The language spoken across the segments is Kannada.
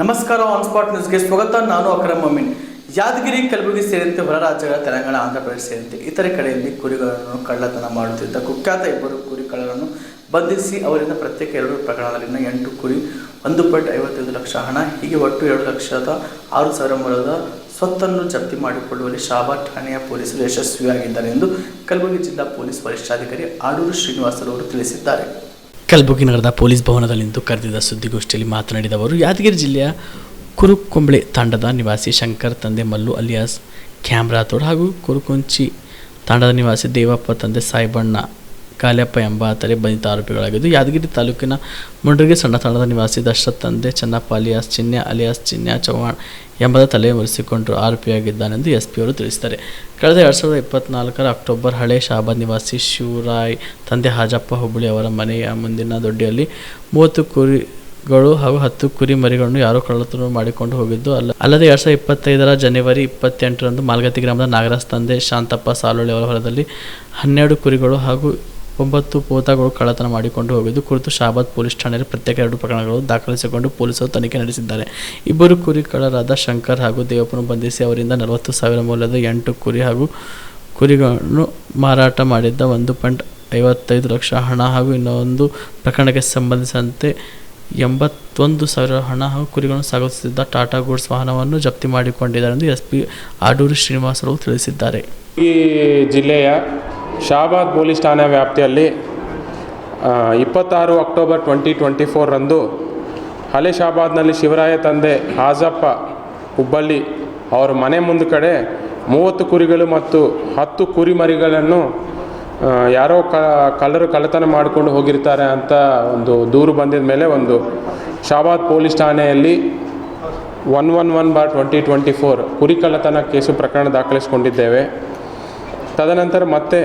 ನಮಸ್ಕಾರ ಆನ್ ಸ್ಪಾಟ್ ನ್ಯೂಸ್ಗೆ ಸ್ವಾಗತ. ನಾನು ಅಕ್ರಮ್ ಮೊಮ್ಮಿನ್. ಯಾದಗಿರಿ, ಕಲಬುರಗಿ ಸೇರಿದಂತೆ ಹೊರ ರಾಜ್ಯಗಳ, ತೆಲಂಗಾಣ, ಆಂಧ್ರಪ್ರದೇಶ ಸೇರಿದಂತೆ ಇತರೆ ಕಡೆಯಲ್ಲಿ ಕುರಿಗಳನ್ನು ಕಳ್ಳತನ ಮಾಡುತ್ತಿದ್ದ ಕುಖ್ಯಾತ ಇಬ್ಬರು ಕುರಿ ಕಳ್ಳರನ್ನು ಬಂಧಿಸಿ ಅವರಿಂದ ಪ್ರತ್ಯೇಕ ಎರಡು ಪ್ರಕರಣದಲ್ಲಿನ ಎಂಟು ಕುರಿ, ಒಂದು ಪಾಯಿಂಟ್ ಐವತ್ತೈದು ಲಕ್ಷ ಹಣ, ಹೀಗೆ ಒಟ್ಟು ಎರಡು ಲಕ್ಷದ ಆರು ಸಾವಿರ ಮೊಲದ ಸ್ವತ್ತನ್ನು ಜಪ್ತಿ ಮಾಡಿಕೊಳ್ಳುವಲ್ಲಿ ಶಾಬಾ ಠಾಣೆಯ ಪೊಲೀಸರು ಯಶಸ್ವಿಯಾಗಿದ್ದಾರೆ ಎಂದು ಕಲಬುರಗಿ ಜಿಲ್ಲಾ ಪೊಲೀಸ್ ವರಿಷ್ಠಾಧಿಕಾರಿ ಆಡೂರು ಶ್ರೀನಿವಾಸರವರು ತಿಳಿಸಿದ್ದಾರೆ. ಕಲಬುರಗಿ ನಗರದ ಪೊಲೀಸ್ ಭವನದಲ್ಲಿಂದು ಕರೆದಿದ್ದ ಸುದ್ದಿಗೋಷ್ಠಿಯಲ್ಲಿ ಮಾತನಾಡಿದ ಅವರು, ಯಾದಗಿರಿ ಜಿಲ್ಲೆಯ ಕುರುಕೊಂಬಳೆ ತಾಂಡದ ನಿವಾಸಿ ಶಂಕರ್, ತಂದೆ ಮಲ್ಲು ಅಲಿಯಾಸ್ ಕ್ಯಾಮ್ರಾತೋಡ್ ಹಾಗೂ ಕುರುಕುಂಚಿ ತಾಂಡದ ನಿವಾಸಿ ದೇವಪ್ಪ, ತಂದೆ ಸಾಯಿಬಣ್ಣ ಕಾಲ್ಯಪ್ಪ ಎಂಬಾತರೆ ಬಂಧಿತ ಆರೋಪಿಗಳಾಗಿದ್ದು, ಯಾದಗಿರಿ ತಾಲೂಕಿನ ಮುಂಡ್ರಿಗೆ ಸಣ್ಣ ತಂಡದ ನಿವಾಸಿ ದಶರಥ್ ತಂದೆ ಚೆನ್ನಪ್ಪ ಅಲಿಯಾಸ್ ಚಿನ್ಯ ಅಲಿಯಾಸ್ ಚಿನ್ಯ ಚೌಹಾಣ್ ಎಂಬುದ ತಲೆ ಮುರಿಸಿಕೊಂಡು ಆರೋಪಿಯಾಗಿದ್ದಾನೆಂದು ಎಸ್ ಪಿ ಅವರು ತಿಳಿಸಿದ್ದಾರೆ. ಕಳೆದ ಎರಡು ಸಾವಿರದ ಇಪ್ಪತ್ನಾಲ್ಕರ ಅಕ್ಟೋಬರ್ ಹಳೆ ಶಾಬಾದ್ ನಿವಾಸಿ ಶಿವರಾಯ್, ತಂದೆ ಹಾಜಪ್ಪ ಹುಬ್ಬಳ್ಳಿ ಅವರ ಮನೆಯ ಮುಂದಿನ ದೊಡ್ಡಿಯಲ್ಲಿ ಮೂವತ್ತು ಕುರಿಗಳು ಹಾಗೂ ಹತ್ತು ಕುರಿ ಮರಿಗಳನ್ನು ಯಾರು ಕಳ್ಳತನ ಮಾಡಿಕೊಂಡು ಹೋಗಿದ್ದು, ಅಲ್ಲ, ಅಲ್ಲದೆ ಎರಡು ಸಾವಿರದ ಇಪ್ಪತ್ತೈದರ ಜನವರಿ ಇಪ್ಪತ್ತೆಂಟರಂದು ಮಾಲ್ಗತಿ ಗ್ರಾಮದ ನಾಗರಾಜ್ ತಂದೆ ಶಾಂತಪ್ಪ ಸಾಲೊಳ್ಳಿ ಅವರ ಹೊಲದಲ್ಲಿ ಹನ್ನೆರಡು ಕುರಿಗಳು ಹಾಗೂ ಒಂಬತ್ತು ಪೋತಾಗಳು ಕಳ್ಳತನ ಮಾಡಿಕೊಂಡು ಹೋಗಿದ್ದು ಕುರಿತು ಶಾಬಾದ್ ಪೊಲೀಸ್ ಠಾಣೆಯಲ್ಲಿ ಪ್ರತ್ಯೇಕ ಎರಡು ಪ್ರಕರಣಗಳು ದಾಖಲಿಸಿಕೊಂಡು ಪೊಲೀಸರು ತನಿಖೆ ನಡೆಸಿದ್ದಾರೆ. ಇಬ್ಬರು ಕುರಿ ಕಳ್ಳರಾದ ಶಂಕರ್ ಹಾಗೂ ದೇವಪ್ಪನ ಬಂಧಿಸಿ ಅವರಿಂದ ನಲವತ್ತು ಸಾವಿರ ಮೌಲ್ಯದ ಎಂಟು ಕುರಿ ಹಾಗೂ ಕುರಿಗಳನ್ನು ಮಾರಾಟ ಮಾಡಿದ್ದ ಒಂದು ಪಾಯಿಂಟ್ ಐವತ್ತೈದು ಲಕ್ಷ ಹಣ ಹಾಗೂ ಇನ್ನೊಂದು ಪ್ರಕರಣಕ್ಕೆ ಸಂಬಂಧಿಸಿದಂತೆ ಎಂಬತ್ತೊಂದು ಸಾವಿರ ಹಣ ಹಾಗೂ ಕುರಿಗಳನ್ನು ಸಾಗಿಸುತ್ತಿದ್ದ ಟಾಟಾ ಗೂಡ್ಸ್ ವಾಹನವನ್ನು ಜಪ್ತಿ ಮಾಡಿಕೊಂಡಿದ್ದಾರೆ ಎಂದು ಎಸ್ ಪಿ ಆಡೂರು ಶ್ರೀನಿವಾಸರು ತಿಳಿಸಿದ್ದಾರೆ. ಈ ಜಿಲ್ಲೆಯ ಶಾಬಾದ್ ಪೊಲೀಸ್ ಠಾಣೆ ವ್ಯಾಪ್ತಿಯಲ್ಲಿ ಇಪ್ಪತ್ತಾರು ಅಕ್ಟೋಬರ್ ಟ್ವೆಂಟಿ ಟ್ವೆಂಟಿ ಫೋರಂದು ಹಳೆ ಶಹಾಬಾದ್ನಲ್ಲಿ ಶಿವರಾಯ ತಂದೆ ಹಾಜಪ್ಪ ಹುಬ್ಬಳ್ಳಿ ಅವರ ಮನೆ ಮುಂದೆ ಕಡೆ ಮೂವತ್ತು ಕುರಿಗಳು ಮತ್ತು ಹತ್ತು ಕುರಿಮರಿಗಳನ್ನು ಯಾರೋ ಕಳ್ಳರು ಕಳ್ಳತನ ಮಾಡಿಕೊಂಡು ಹೋಗಿರ್ತಾರೆ ಅಂತ ಒಂದು ದೂರು ಬಂದಿದ ಮೇಲೆ ಒಂದು ಶಹಾಬಾದ್ ಪೊಲೀಸ್ ಠಾಣೆಯಲ್ಲಿ one one one bar twenty twenty four ಕುರಿ ಕಳ್ಳತನ ಕೇಸು ಪ್ರಕರಣ ದಾಖಲಿಸಿಕೊಂಡಿದ್ದೇವೆ. ತದನಂತರ ಮತ್ತೆ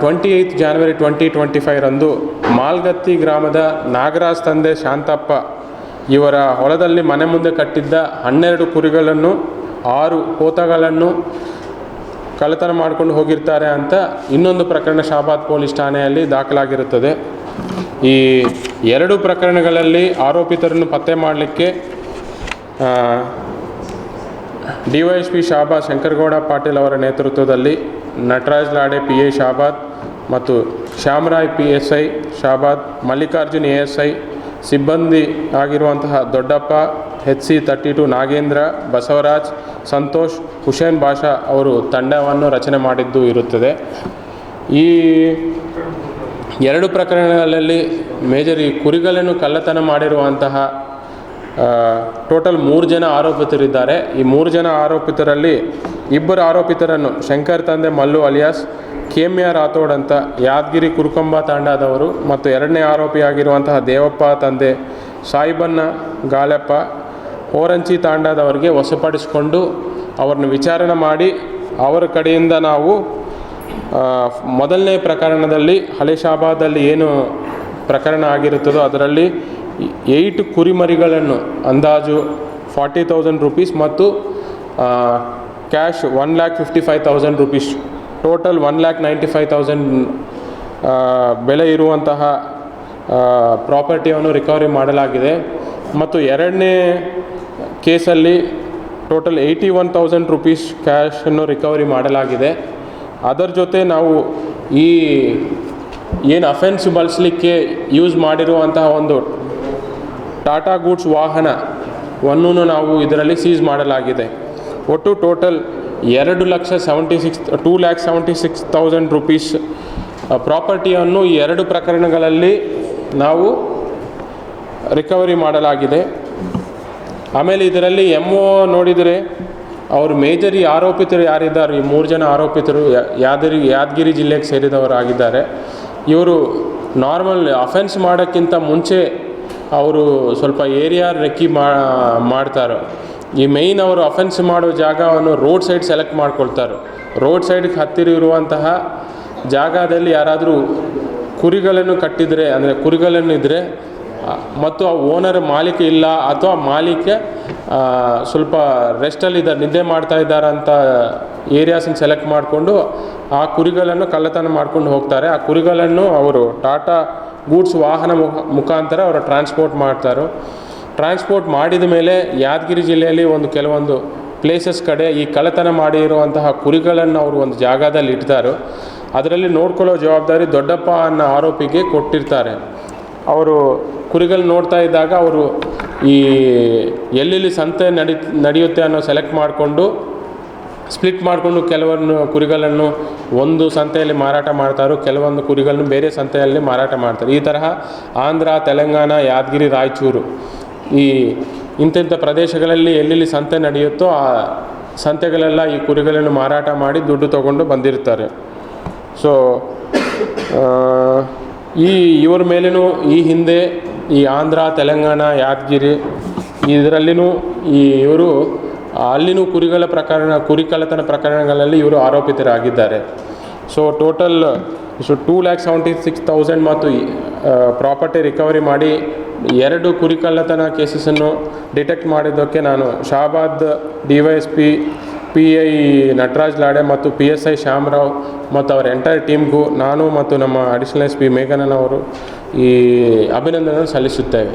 twenty eight January twenty twenty ಫೈವ್ರಂದು Malgatti ಗ್ರಾಮದ ನಾಗರಾಜ್ ತಂದೆ ಶಾಂತಪ್ಪ ಇವರ ಹೊಲದಲ್ಲಿ ಮನೆ ಮುಂದೆ ಕಟ್ಟಿದ್ದ ಹನ್ನೆರಡು ಕುರಿಗಳನ್ನು, ಆರು ಕೋತಗಳನ್ನು ಕಳ್ಳತನ ಮಾಡಿಕೊಂಡು ಹೋಗಿರ್ತಾರೆ ಅಂತ ಇನ್ನೊಂದು ಪ್ರಕರಣ ಶಾಬಾದ್ ಪೊಲೀಸ್ ಠಾಣೆಯಲ್ಲಿ ದಾಖಲಾಗಿರುತ್ತದೆ. ಈ ಎರಡು ಪ್ರಕರಣಗಳಲ್ಲಿ ಆರೋಪಿತರನ್ನು ಪತ್ತೆ ಮಾಡಲಿಕ್ಕೆ D Y S P Shahabad Shankaragowda Patil ಅವರ ನೇತೃತ್ವದಲ್ಲಿ ನಟರಾಜ್ ಲಾಡೆ, ಪಿ ಎ ಶಾಬಾದ್ ಮತ್ತು Shyamrai, P S I Shahabad, Mallikarjun, A S I ಸಿಬ್ಬಂದಿ ಆಗಿರುವಂತಹ Doddappa, H C thirty two Nagendra, Basavaraj, Santosh, Hussain Basha ಅವರು ತಂಡವನ್ನು ರಚನೆ ಮಾಡಿದ್ದು ಇರುತ್ತದೆ. ಈ ಎರಡು ಪ್ರಕರಣಗಳಲ್ಲಿ ಮೇಜರ್ ಕುರಿಗಳನ್ನು ಕಳ್ಳತನ ಮಾಡಿರುವಂತಹ ಟೋಟಲ್ ಮೂರು ಜನ ಆರೋಪಿತರಿದ್ದಾರೆ. ಈ ಮೂರು ಜನ ಆರೋಪಿತರಲ್ಲಿ ಇಬ್ಬರು ಆರೋಪಿತರನ್ನು ಶಂಕರ್ ತಂದೆ ಮಲ್ಲು ಅಲಿಯಾಸ್, ಕೇಮ್ಯ ರಾಥೋಡ್ ಅಂತ ಯಾದಗಿರಿ ಕುರುಕಂಬ ತಾಂಡಾದವರು ಮತ್ತು ಎರಡನೇ ಆರೋಪಿಯಾಗಿರುವಂತಹ ದೇವಪ್ಪ ತಂದೆ ಸಾಯಿಬನ್ನ ಗಾಳಪ್ಪ ಓರಂಚಿ ತಾಂಡಾದವರಿಗೆ ವಶಪಡಿಸಿಕೊಂಡು ಅವರನ್ನು ವಿಚಾರಣೆ ಮಾಡಿ ಅವರ ಕಡೆಯಿಂದ ನಾವು ಮೊದಲನೇ ಪ್ರಕರಣದಲ್ಲಿ ಹಳೆ ಶಾಬಾದಲ್ಲಿ ಏನು ಪ್ರಕರಣ ಆಗಿರುತ್ತದೋ ಅದರಲ್ಲಿ ಏಯ್ಟ್ ಕುರಿಮರಿಗಳನ್ನು, ಅಂದಾಜು ಫಾರ್ಟಿ ತೌಸಂಡ್ ರುಪೀಸ್ ಮತ್ತು cash one lakh fifty five thousand rupees. Total one lakh ninety five thousand ಬೆಲೆ ಇರುವಂತಹ ಪ್ರಾಪರ್ಟಿಯನ್ನು ರಿಕವರಿ ಮಾಡಲಾಗಿದೆ. ಮತ್ತು ಎರಡನೇ ಕೇಸಲ್ಲಿ total eighty one thousand rupees ಕ್ಯಾಶನ್ನು recovery ಮಾಡಲಾಗಿದೆ. ಅದರ ಜೊತೆ ನಾವು ಈ ಏನು ಅಫೆನ್ಸ್ ಬಳಸಲಿಕ್ಕೆ ಯೂಸ್ ಮಾಡಿರುವಂತಹ ಒಂದು ಟಾಟಾ ಗೂಡ್ಸ್ ವಾಹನವನ್ನು ನಾವು ಇದರಲ್ಲಿ ಸೀಸ್ ಮಾಡಲಾಗಿದೆ. ಒಟ್ಟು ಟೋಟಲ್ ಎರಡು lakh seventy six two lakh seventy six thousand rupees ಪ್ರಾಪರ್ಟಿಯನ್ನು ಈ ಎರಡು ಪ್ರಕರಣಗಳಲ್ಲಿ ನಾವು ರಿಕವರಿ ಮಾಡಲಾಗಿದೆ. ಆಮೇಲೆ ಇದರಲ್ಲಿ ಎಂ ಒ ನೋಡಿದರೆ ಅವರು ಮೇಜರ್ ಆರೋಪಿತರು ಯಾರಿದ್ದಾರೆ? ಈ ಮೂರು ಜನ ಆರೋಪಿತರು ಯಾ- ಯಾದಗಿರಿ ಯಾದಗಿರಿ ಜಿಲ್ಲೆಗೆ ಸೇರಿದವರಾಗಿದ್ದಾರೆ. ಇವರು ನಾರ್ಮಲ್ ಅಫೆನ್ಸ್ ಮಾಡೋಕ್ಕಿಂತ ಮುಂಚೆ ಅವರು ಸ್ವಲ್ಪ ಏರಿಯಾ ರೆಕ್ಕಿ ಮಾಡ್ತಾರೆ. ಈ ಮೇಯ್ನ್ ಅವರು ಅಫೆನ್ಸ್ ಮಾಡೋ ಜಾಗವನ್ನು ರೋಡ್ ಸೈಡ್ ಸೆಲೆಕ್ಟ್ ಮಾಡ್ಕೊಳ್ತಾರೆ. ರೋಡ್ ಸೈಡ್ಗೆ ಹತ್ತಿರ ಇರುವಂತಹ ಜಾಗದಲ್ಲಿ ಯಾರಾದರೂ ಕುರಿಗಳನ್ನು ಕಟ್ಟಿದರೆ, ಅಂದರೆ ಕುರಿಗಳನ್ನು ಇದ್ದರೆ ಮತ್ತು ಆ ಓನರ್ ಮಾಲೀಕ ಇಲ್ಲ ಅಥವಾ ಮಾಲೀಕ ಸ್ವಲ್ಪ ಸ್ವಲ್ಪ ರೆಸ್ಟಲ್ಲಿದ್ದಾರೆ ನಿದ್ದೆ ಮಾಡ್ತಾ ಇದ್ದಾರೆ ಅಂತ ಏರಿಯಾಸನ್ನ ಸೆಲೆಕ್ಟ್ ಮಾಡಿಕೊಂಡು ಆ ಕುರಿಗಳನ್ನು ಕಳ್ಳತನ ಮಾಡ್ಕೊಂಡು ಹೋಗ್ತಾರೆ. ಆ ಕುರಿಗಳನ್ನು ಅವರು ಟಾಟಾ ಗೂಡ್ಸ್ ವಾಹನ ಮುಖ, ಮುಖಾಂತರ ಅವರು ಟ್ರಾನ್ಸ್ಪೋರ್ಟ್ ಮಾಡ್ತಾರೆ. ಟ್ರಾನ್ಸ್ಪೋರ್ಟ್ ಮಾಡಿದ ಮೇಲೆ ಯಾದಗಿರಿ ಜಿಲ್ಲೆಯಲ್ಲಿ ಒಂದು ಕೆಲವೊಂದು ಪ್ಲೇಸಸ್ ಕಡೆ ಈ ಕಳ್ಳತನ ಮಾಡಿರುವಂತಹ ಕುರಿಗಳನ್ನು ಅವರು ಒಂದು ಜಾಗದಲ್ಲಿ ಇಡ್ತಾರೆ. ಅದರಲ್ಲಿ ನೋಡ್ಕೊಳ್ಳೋ ಜವಾಬ್ದಾರಿ ದೊಡ್ಡಪ್ಪ ಅನ್ನೋ ಆರೋಪಿಗೆ ಕೊಟ್ಟಿರ್ತಾರೆ. ಅವರು ಕುರಿಗಳು ನೋಡ್ತಾ ಇದ್ದಾಗ ಅವರು ಈ ಎಲ್ಲೆಲ್ಲಿ ಸಂತೆ ನಡಿ, ನಡೆಯುತ್ತೆ ಅನ್ನೋ ಸೆಲೆಕ್ಟ್ ಮಾಡಿಕೊಂಡು ಸ್ಪ್ಲಿಟ್ ಮಾಡಿಕೊಂಡು ಕೆಲವೊಂದು ಕುರಿಗಳನ್ನು ಒಂದು ಸಂತೆಯಲ್ಲಿ ಮಾರಾಟ ಮಾಡ್ತಾರೋ, ಕೆಲವೊಂದು ಕುರಿಗಳನ್ನು ಬೇರೆ ಸಂತೆಯಲ್ಲಿ ಮಾರಾಟ ಮಾಡ್ತಾರೆ. ಈ ತರಹ ಆಂಧ್ರ, ತೆಲಂಗಾಣ, ಯಾದಗಿರಿ, ರಾಯಚೂರು ಈ ಇಂತಿಂಥ ಪ್ರದೇಶಗಳಲ್ಲಿ ಎಲ್ಲೆಲ್ಲಿ ಸಂತೆ ನಡೆಯುತ್ತೋ ಆ ಸಂತೆಗಳೆಲ್ಲ ಈ ಕುರಿಗಳನ್ನು ಮಾರಾಟ ಮಾಡಿ ದುಡ್ಡು ತಗೊಂಡು ಬಂದಿರ್ತಾರೆ ಸೊ ಈ ಇವ್ರ ಮೇಲೆಯೂ ಈ ಹಿಂದೆ ಈ ಆಂಧ್ರ, ತೆಲಂಗಾಣ, ಯಾದಗಿರಿ ಇದರಲ್ಲಿನೂ ಈ ಇವರು ಅಲ್ಲಿನೂ ಕುರಿಗಳ ಪ್ರಕರಣ, ಕುರಿ ಕಳ್ಳತನ ಪ್ರಕರಣಗಳಲ್ಲಿ ಇವರು ಆರೋಪಿತರಾಗಿದ್ದಾರೆ. So total so two lakh seventy six thousand ಮತ್ತು ಪ್ರಾಪರ್ಟಿ ರಿಕವರಿ ಮಾಡಿ ಎರಡು ಕುರಿ ಕಳ್ಳತನ ಕೇಸಸನ್ನು ಡಿಟೆಕ್ಟ್ ಮಾಡಿದ್ದಕ್ಕೆ ನಾನು Shahabad D Y S P P I Nataraj Lade ಮತ್ತು ಪಿ ಎಸ್ ಐ ಶ್ಯಾಮರಾವ್ ಮತ್ತು ಅವರ ಎಂಟೈರ್ ಟೀಮ್ಗೂ ನಾನು ಮತ್ತು ನಮ್ಮ ಅಡಿಷನಲ್ ಎಸ್ ಪಿ ಮೇಘನನ್ ಅವರು ಈ ಅಭಿನಂದನೆ ಸಲ್ಲಿಸುತ್ತೇವೆ.